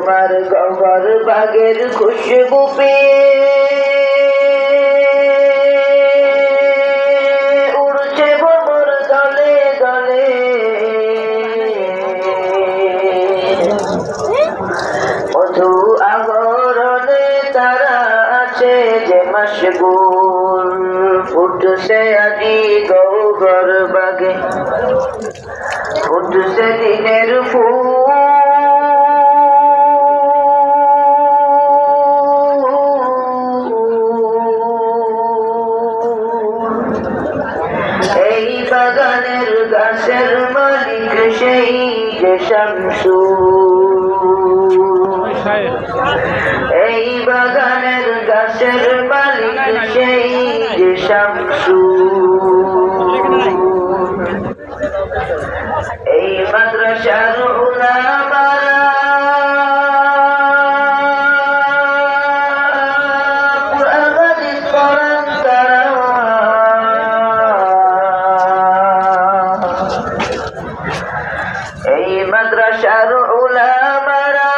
তোমার গহর বাগের খুশবু পেয়ে উড়ছে ভ্রমর দলে দলে। মধু আগরণে তারা আছে যে মশগুল। ফুটছে আজি গৌগর বাগে। ফুটছে দিনের বাগানের গাছের মালিক সেই যে শামসু এই বাগানের গাছের মালিক সেই যে শামসু এই মাদ্রাসার উলামারা মাদ্রাসার উলামারা